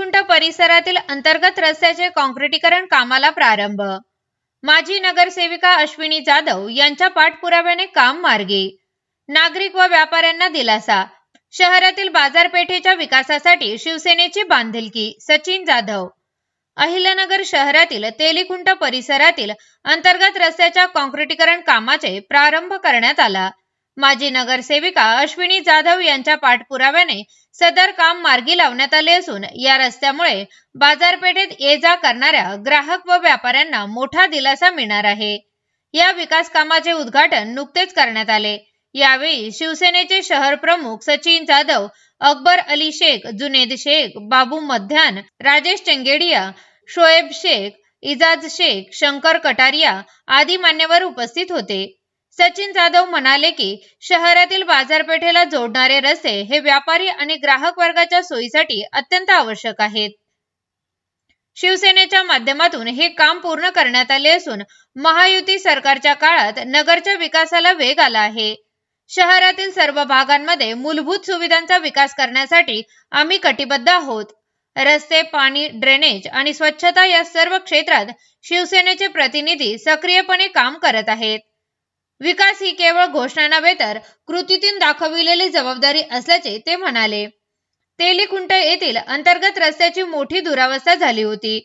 परिसरातील अंतर्गत रस्त्याचे काँक्रिटीकरण कामाला प्रारंभ. माजी नगरसेविका अश्विनी जाधव यांच्या पाठपुराव्याने काम मार्गे. नागरिक व व्यापाऱ्यांना दिलासा. शहरातील बाजारपेठेच्या विकासासाठी शिवसेनेची बांधिलकी सचिन जाधव. अहिल्यानगर शहरातील तेलीखुंट परिसरातील अंतर्गत रस्त्याच्या काँक्रिटीकरण कामाचे प्रारंभ करण्यात आला. माजी नगरसेविका अश्विनी जाधव यांच्या पाठपुराव्याने सदर काम मार्गी लावण्यात आले असून या रस्त्यामुळे बाजारपेठेत ये जा करणाऱ्या ग्राहक व व्यापाऱ्यांना मोठा दिलासा मिळणार आहे. या विकास कामाचे उद्घाटन नुकतेच करण्यात आले. यावेळी शिवसेनेचे शहर प्रमुख सचिन जाधव अकबर अली शेख जुनेद शेख बाबू मध्यान राजेश चंगेडिया शोएब शेख इजाज शेख शंकर कटारिया आदी मान्यवर उपस्थित होते. सचिन जाधव म्हणाले की शहरातील बाजारपेठेला जोडणारे रस्ते हे व्यापारी आणि ग्राहक वर्गाच्या सोयीसाठी अत्यंत आवश्यक आहेत. शिवसेनेच्या माध्यमातून हे काम पूर्ण करण्यात आले असून महायुती सरकारच्या काळात नगरच्या विकासाला वेग आला आहे. शहरातील सर्व भागांमध्ये मूलभूत सुविधांचा विकास करण्यासाठी आम्ही कटिबद्ध आहोत. रस्ते पाणी ड्रेनेज आणि स्वच्छता या सर्व क्षेत्रात शिवसेनेचे प्रतिनिधी सक्रियपणे काम करत आहेत. विकास ही केवळ घोषणा नव्हे तर कृतीतून दाखविलेली जबाबदारी असल्याचे ते म्हणाले. तेलीकुंट येथील अंतर्गत रस्त्याची मोठी दुरावस्था झाली होती.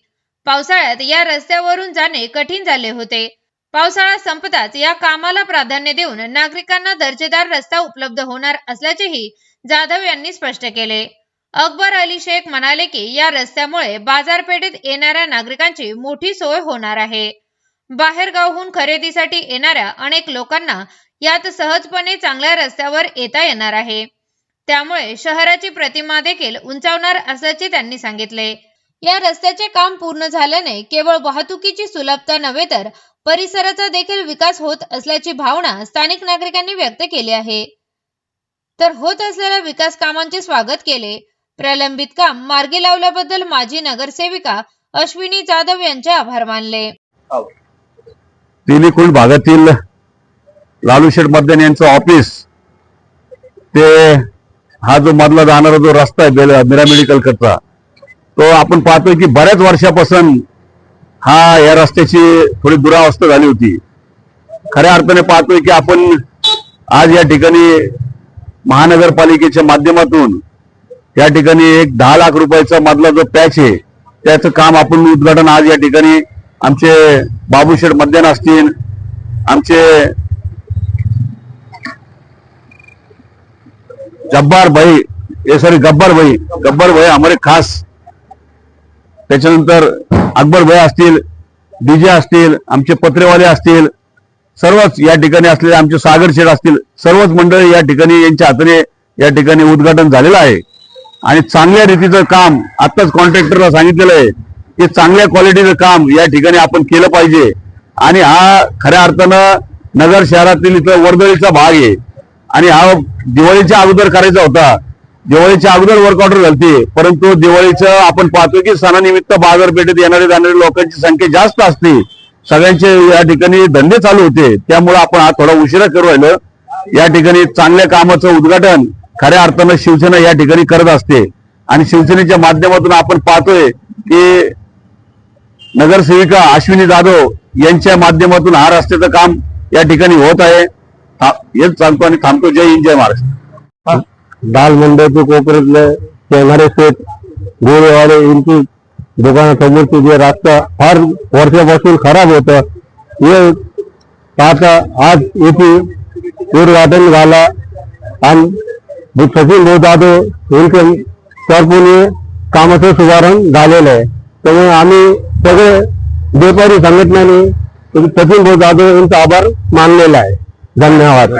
पावसाळ्यात या रस्त्यावरून जाणे कठीण झाले होते. पावसाळा संपताच या कामाला प्राधान्य देऊन नागरिकांना दर्जेदार रस्ता उपलब्ध होणार असल्याचेही जाधव यांनी स्पष्ट केले. अकबर अली शेख म्हणाले की या रस्त्यामुळे बाजारपेठेत येणाऱ्या नागरिकांची मोठी सोय होणार आहे. बाहेरगावहून खरेदीसाठी येणाऱ्या अनेक लोकांना यात सहजपणे चांगल्या रस्त्यावर येता येणार आहे. त्यामुळे शहराची प्रतिमा देखील उंचावणार असल्याचे त्यांनी सांगितले. या रस्त्याचे काम पूर्ण झाल्याने केवळ वाहतुकीची सुलभता नव्हे तर परिसराचा देखील विकास होत असल्याची भावना स्थानिक नागरिकांनी व्यक्त केली आहे. तर होत असलेल्या विकास कामांचे स्वागत केले. प्रलंबित काम मार्गी लावल्याबद्दल माजी नगरसेविका अश्विनी जाधव यांचे आभार मानले. हो. तिलिकुंड भागातील लालूशेठ मद्यान यांचं ऑफिस ते हा जो मधला जाणारा जो रस्ता आहे बेल- मीरा मेडिकल करता तो आपण पाहतोय की बऱ्याच वर्षापासून हा या रस्त्याची थोडी दुरावस्था झाली होती. खऱ्या अर्थाने पाहतोय की आपण आज या ठिकाणी महानगरपालिकेच्या माध्यमातून या ठिकाणी एक दहा लाख रुपयाचा मधला जो पॅच आहे त्याचं काम आपण उद्घाटन आज या ठिकाणी आमचे बाबूशेठ मध्यान असतील आमचे जब्बार भाई हे सॉरी गब्बर भाई गब्बर भाई आम्हाला खास. त्याच्यानंतर अकबर भाई असतील डीजे असतील आमचे पत्रेवाले असतील सर्वच या ठिकाणी असलेले आमचे सागर शेठ असतील सर्वच मंडळी या ठिकाणी यांच्या हाताने या ठिकाणी उद्घाटन झालेलं आहे. आणि चांगल्या रीतीचं काम आताच कॉन्ट्रॅक्टरला सांगितलेलं आहे. की चांगल्या क्वालिटीचं काम या ठिकाणी आपण केलं पाहिजे. आणि हा खऱ्या अर्थानं नगर शहरातील इथं वर्दळीचा भाग आहे. आणि हा दिवाळीच्या अगोदर करायचा होता. दिवाळीच्या अगोदर वर्क ऑर्डर झालती. परंतु दिवाळीचं आपण पाहतो की सणानिमित्त बाजारपेठेत येणारे जाणारे लोकांची संख्या जास्त असते. सगळ्यांचे या ठिकाणी धंदे चालू होते. त्यामुळे आपण हा थोडा उशिरा करू राहिलो. या ठिकाणी चांगल्या कामाचं उद्घाटन खऱ्या अर्थानं शिवसेना या ठिकाणी करत असते. आणि शिवसेनेच्या माध्यमातून आपण पाहतोय की नगरसेविका अश्विनी जाधव यांच्या माध्यमातून हा रस्त्याचं काम या ठिकाणी होत आहे. हेच सांगतो आणि थांबतो. जय हिंद जय महाराष्ट्र. दाल ते कोपऱ्यातले शेंगारे शेत गोळेवाले यांची दुकानासमोरचे जे रास्ता फार वर्षापासून खराब होत हे आता आज येथे उद्घाटन झाला आणि सचिन भाऊ जाधव यांच्या तर्फून कामाचं सुधारण झालेलं आहे. त्यामुळे आम्ही सगळे व्यापारी संघटनांनी सचिन भाऊ जाधव यांचा आभार मानलेला आहे. धन्यवाद.